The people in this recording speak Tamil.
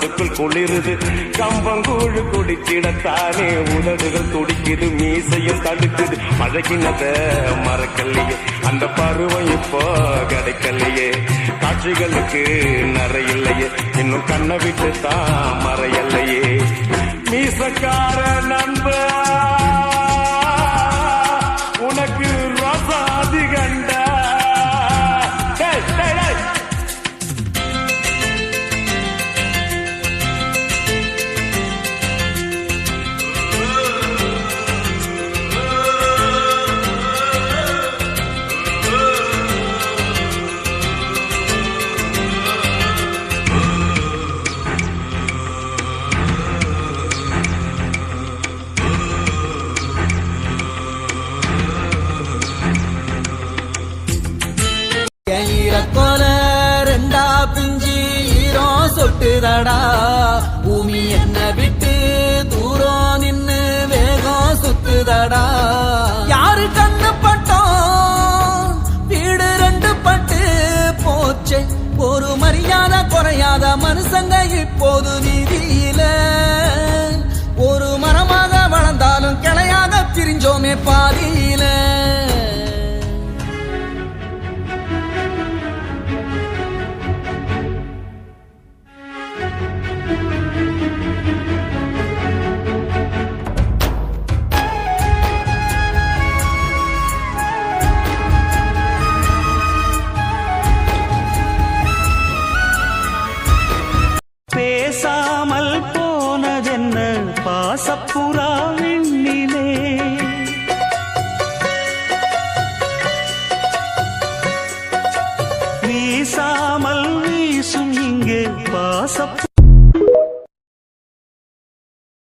குளிருது. கம்பங்கூழு குடிச்சிடத்தானே உதடுகள் துடிக்குது மீசையும் தடுக்குது. மழைக்கினத மறக்கலையே அந்த பருவம் இப்போ கிடைக்கலையே காட்சிகளுக்கு நிறையில்லையே இன்னும் கண்ணை விட்டு தான் மறையல்லையே. மீசக்கார நண்பர் சொட்டுதடா பூமி என்ன விட்டு தூரம் நின்னு வேகம் சுத்துதடா. யாரு கண்ணு பட்டோம் வீடு ரெண்டு பட்டு போச்சு. ஒரு மரியாதை குறையாத மனுஷங்க இப்போது வீதியில. ஒரு பேசாமல் போனதென்ன? பாசப்புறா விண்ணிலே. வீசாமல் வீசும் இங்கே பாசப்பு